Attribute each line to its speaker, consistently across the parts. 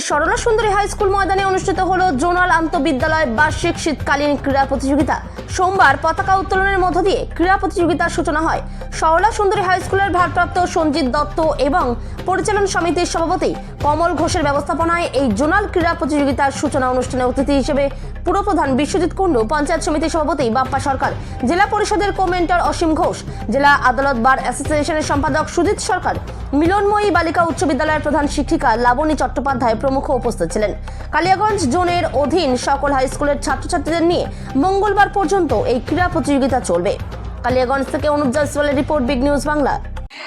Speaker 1: সরলা সুন্দরী high school ময়দানে অনুষ্ঠিত হল জোনাল আন্তঃবিদ্যালয় বার্ষিক শীতকালীন ক্রীড়া প্রতিযোগিতা। সোমবার পতাকা উত্তোলনের মধ্য দিয়ে ক্রীড়া প্রতিযোগিতার সূচনা হয়। সরলা সুন্দরী হাই স্কুলের ভারপ্রাপ্ত সঞ্জিত দত্ত এবং পরিচালন সমিতির সভাপতি কমল ঘোষের ব্যবস্থাপনায় এই জোনাল ক্রীড়া প্রতিযোগিতার সূচনা অনুষ্ঠানে অতিথি হিসেবে পুরপ্রধান বিশ্বজিৎ কুণ্ডু, পঞ্চায়েত সমিতির সভাপতি বাপ্পা সরকার, জেলা পরিষদের কোমেন্টর অসীম ঘোষ, জেলা আদালত বার অ্যাসোসিয়েশনের সম্পাদক সুজিত সরকার মিলনময়ী বালিকা উচ্চ বিদ্যালয়ের প্রধান শিক্ষিকা লাবণী চট্টোপাধ্যায় প্রমুখ উপস্থিত ছিলেন। কালিয়াগঞ্জ জোনের অধীন সকল হাই স্কুলের ছাত্রছাত্রীদের নিয়ে মঙ্গলবার পর্যন্ত এই ক্রীড়া প্রতিযোগিতা চলবে। কালিয়াগঞ্জ থেকে অনুপ জয়সওয়ালের রিপোর্ট বিগ নিউজ বাংলা।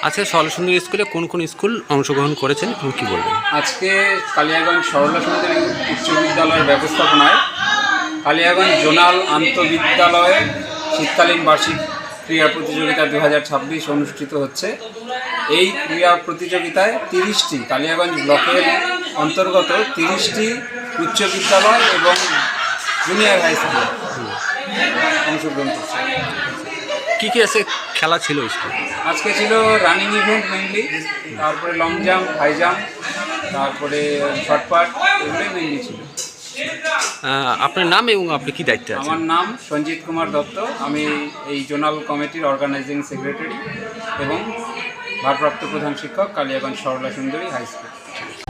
Speaker 2: আজকে সরলসুন্দর স্কুলে কোন কোন স্কুল অংশগ্রহণ করেছেন এবং কি বলবেন?
Speaker 3: আজকে কালিয়াগঞ্জ সরলা সুন্দরী উচ্চ বিদ্যালয়ের ব্যবস্থাপনায় কালিয়াগঞ্জ জোনাল আন্তঃবিদ্যালয়ে শীতকালীন বার্ষিক ক্রীড়া প্রতিযোগিতা দু হাজার ছাব্বিশ অনুষ্ঠিত হচ্ছে। এই ক্রীড়া প্রতিযোগিতায় তিরিশটি কালিয়াগঞ্জ ব্লকের অন্তর্গত তিরিশটি উচ্চ বিদ্যালয় এবং জুনিয়র হাই স্কুল অংশগ্রহণ করছে।
Speaker 2: কি কি আছে খেলা ছিল স্কুল?
Speaker 3: আজকে ছিল রানিং ইভেন্ট মেনলি তারপরে লং জাম্প হাই জাম্প তারপরে শর্টপাট এগুলোই মেনলি ছিল।
Speaker 2: আপনার নাম এবং আপনি কি দায়িত্বে আছেন?
Speaker 3: আমার নাম সঞ্জিত কুমার দত্ত আমি এই জোনাল কমিটির অর্গানাইজিং সেক্রেটারি এবং ভারপ্রাপ্ত প্রধান শিক্ষক কালিয়াগঞ্জ সরলা সুন্দরী হাই স্কুল।